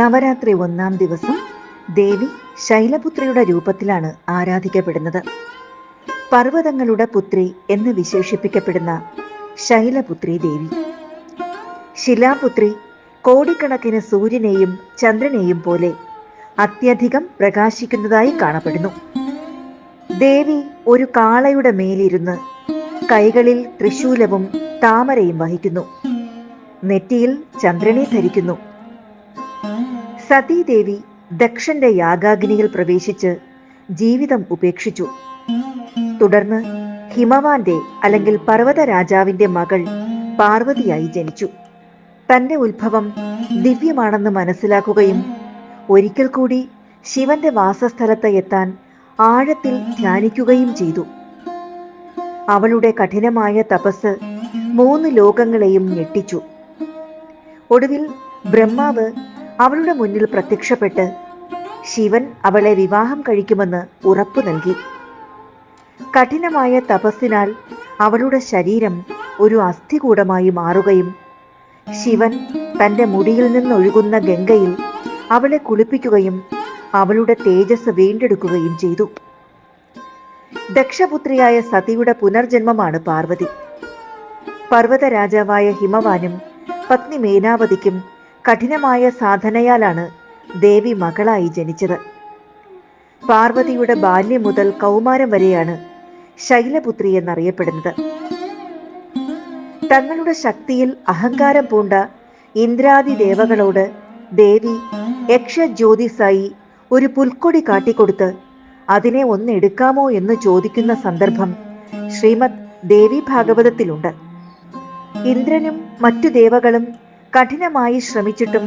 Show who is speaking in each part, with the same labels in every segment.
Speaker 1: നവരാത്രി ഒന്നാം ദിവസം ദേവി ശൈലപുത്രിയുടെ രൂപത്തിലാണ് ആരാധിക്കപ്പെടുന്നത്. പർവതങ്ങളുടെ പുത്രി എന്ന് വിശേഷിപ്പിക്കപ്പെടുന്ന ശൈലപുത്രി ദേവി. ശിലാപുത്രി കോടിക്കണക്കിന് സൂര്യനെയും ചന്ദ്രനെയും പോലെ അത്യധികം പ്രകാശിക്കുന്നതായി കാണപ്പെടുന്നു. ദേവി ഒരു കാളയുടെ മേലിരുന്ന് കൈകളിൽ തൃശൂലവും താമരയും വഹിക്കുന്നു. നെറ്റിയിൽ ചന്ദ്രനെ ധരിക്കുന്നു. സതീദേവി ദക്ഷന്റെ യാഗാഗ്നിയിൽ പ്രവേശിച്ച് ജീവിതം ഉപേക്ഷിച്ചു. തുടർന്ന് ഹിമവാന്റെ അല്ലെങ്കിൽ പർവത രാജാവിന്റെ മകൾ പാർവതിയായി ജനിച്ചു. തന്റെ ഉത്ഭവം ദിവ്യമാണെന്ന് മനസ്സിലാക്കുകയും ഒരിക്കൽ കൂടി ശിവന്റെ വാസസ്ഥലത്ത് എത്താൻ ആഴത്തിൽ ധ്യാനിക്കുകയും ചെയ്തു. അവളുടെ കഠിനമായ തപസ് മൂന്ന് ലോകങ്ങളെയും ഞെട്ടിച്ചു. ഒടുവിൽ ബ്രഹ്മാവ് അവളുടെ മുന്നിൽ പ്രത്യക്ഷപ്പെട്ട് ശിവൻ അവളെ വിവാഹം കഴിക്കുമെന്ന് ഉറപ്പു നൽകി. കഠിനമായ തപസ്സിനാൽ അവളുടെ ശരീരം ഒരു അസ്ഥികൂടമായി മാറുകയും ശിവൻ തന്റെ മുടിയിൽ നിന്നൊഴുകുന്ന ഗംഗയിൽ അവളെ കുളിപ്പിക്കുകയും അവളുടെ തേജസ് വീണ്ടെടുക്കുകയും ചെയ്തു. ദക്ഷപുത്രിയായ സതിയുടെ പുനർജന്മമാണ് പാർവതി. പർവത രാജാവായ ഹിമവാനും പത്നി മേനാവതിക്കും കഠിനമായ സാധനയാലാണ് ദേവി മകളായി ജനിച്ചത്. പാർവതിയുടെ ബാല്യം മുതൽ കൗമാരം വരെയാണ് ശൈലപുത്രി എന്നറിയപ്പെടുന്നത്. തങ്ങളുടെ ശക്തിയിൽ അഹങ്കാരം പൂണ്ട ഇന്ദ്രാദി ദേവകളോട് ദേവി യക്ഷജ്യോതിസായി ഒരു പുൽക്കൊടി കാട്ടിക്കൊടുത്ത് അതിനെ ഒന്നെടുക്കാമോ എന്ന് ചോദിക്കുന്ന സന്ദർഭം ശ്രീമദ് ദേവി ഭാഗവതത്തിലുണ്ട് ഇന്ദ്രനും മറ്റു ദേവകളും കഠിനമായി ശ്രമിച്ചിട്ടും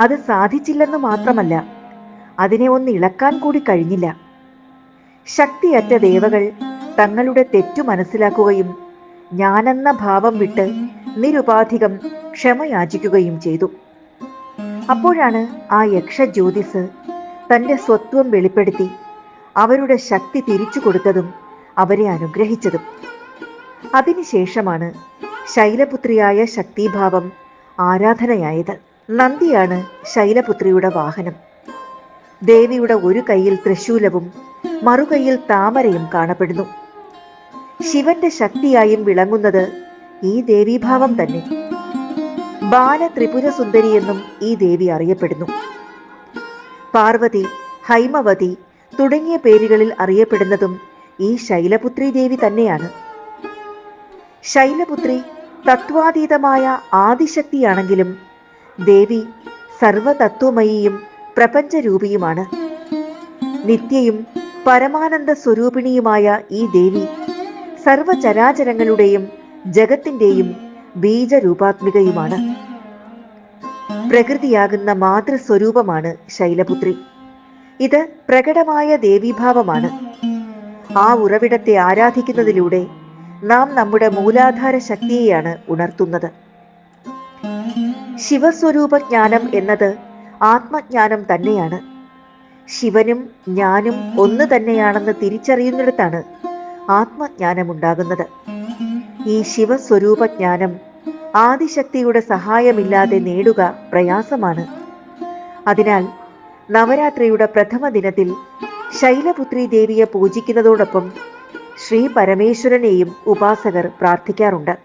Speaker 1: അത് സാധിച്ചില്ലെന്ന് മാത്രമല്ല അതിനെ ഒന്ന് ഇളക്കാൻ കൂടി കഴിഞ്ഞില്ല. ശക്തിയറ്റ ദേവകൾ തങ്ങളുടെ തെറ്റു മനസ്സിലാക്കുകയും ഞാനെന്ന ഭാവം വിട്ട് നിരുപാധികം ക്ഷമയാചിക്കുകയും ചെയ്തു. അപ്പോഴാണ് ആ യക്ഷ ജ്യോതിസ് തന്റെ സ്വത്വം വെളിപ്പെടുത്തി അവരുടെ ശക്തി തിരിച്ചു കൊടുത്തതും അവരെ അനുഗ്രഹിച്ചതും. അതിനുശേഷമാണ് ശൈലപുത്രിയായ ശക്തിഭാവം ആരാധനയായത് നന്ദിയാണ് ശൈലപുത്രിയുടെ വാഹനം. ദേവിയുടെ ഒരു കൈയിൽ തൃശൂലവും മറുകൈയിൽ താമരയും കാണപ്പെടുന്നു. ശിവന്റെ ശക്തിയായും വിളങ്ങുന്നത് ഈ ദേവീഭാവം തന്നെ. ബാല ത്രിപുര സുന്ദരി എന്നും ഈ ദേവി അറിയപ്പെടുന്നു. പാർവതി ഹൈമവതി തുടങ്ങിയ പേരുകളിൽ അറിയപ്പെടുന്നതും ഈ ശൈലപുത്രി ദേവി തന്നെയാണ്. ശൈലപുത്രി തത്വാതീതമായ ആദിശക്തിയാണെങ്കിലും ദേവി സർവതത്വമയിയും പ്രപഞ്ചരൂപിയുമാണ്. നിത്യയും പരമാനന്ദ സ്വരൂപിണിയുമായ ഈ ദേവി സർവചരാചരങ്ങളുടെയും ജഗത്തിന്റെയും ബീജരൂപാത്മികയുമാണ്. പ്രകൃതിയാകുന്ന മാതൃസ്വരൂപമാണ് ശൈലപുത്രി. ഇത് പ്രകടമായ ദേവീഭാവമാണ്. ആ ഉറവിടത്തെ ആരാധിക്കുന്നതിലൂടെ നാം നമ്മുടെ മൂലാധാര ശക്തിയെയാണ് ഉണർത്തുന്നത്. ശിവസ്വരൂപ ജ്ഞാനം എന്നത് ആത്മജ്ഞാനം തന്നെയാണ്. ശിവനും ഞാനും ഒന്ന് തന്നെയാണെന്ന് തിരിച്ചറിയുന്നിടത്താണ് ആത്മജ്ഞാനമുണ്ടാകുന്നത്. ഈ ശിവസ്വരൂപ ജ്ഞാനം ആദിശക്തിയുടെ സഹായമില്ലാതെ നേടുക പ്രയാസമാണ്. അതിനാൽ നവരാത്രിയുടെ പ്രഥമ ദിനത്തിൽ ശൈലപുത്രി ദേവിയെ പൂജിക്കുന്നതോടൊപ്പം ശ്രീ പരമേശ്വരനെയും ഉപാസകർ പ്രാർത്ഥിക്കാറുണ്ട്.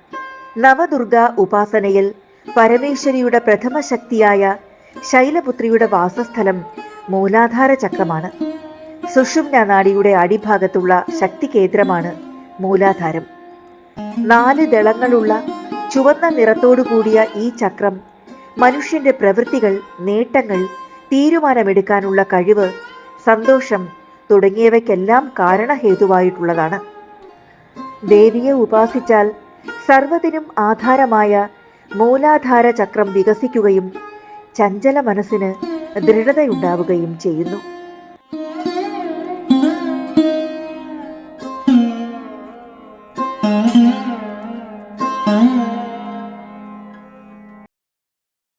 Speaker 1: നവദുർഗ ഉപാസനയിൽ പരമേശ്വരിയുടെ പ്രഥമ ശക്തിയായ ശൈലപുത്രിയുടെ വാസസ്ഥലം മൂലാധാര ചക്രമാണ്. സുഷുമ്ന നാടിയുടെ അടിഭാഗത്തുള്ള ശക്തി കേന്ദ്രമാണ് മൂലാധാരം. നാല് ദളങ്ങളുള്ള ചുവന്ന നിറത്തോടു കൂടിയ ഈ ചക്രം മനുഷ്യന്റെ പ്രവൃത്തികൾ നേട്ടങ്ങൾ തീരുമാനമെടുക്കാനുള്ള കഴിവ് സന്തോഷം തുടങ്ങിയവയ്ക്കെല്ലാം കാരണഹേതുവായിട്ടുള്ളതാണ്. ദേവിയെ ഉപാസിച്ചാൽ സർവതിനും ആധാരമായ മൂലാധാര ചക്രം വികസിക്കുകയും ചഞ്ചല മനസ്സിന് ദൃഢതയുണ്ടാവുകയും ചെയ്യുന്നു.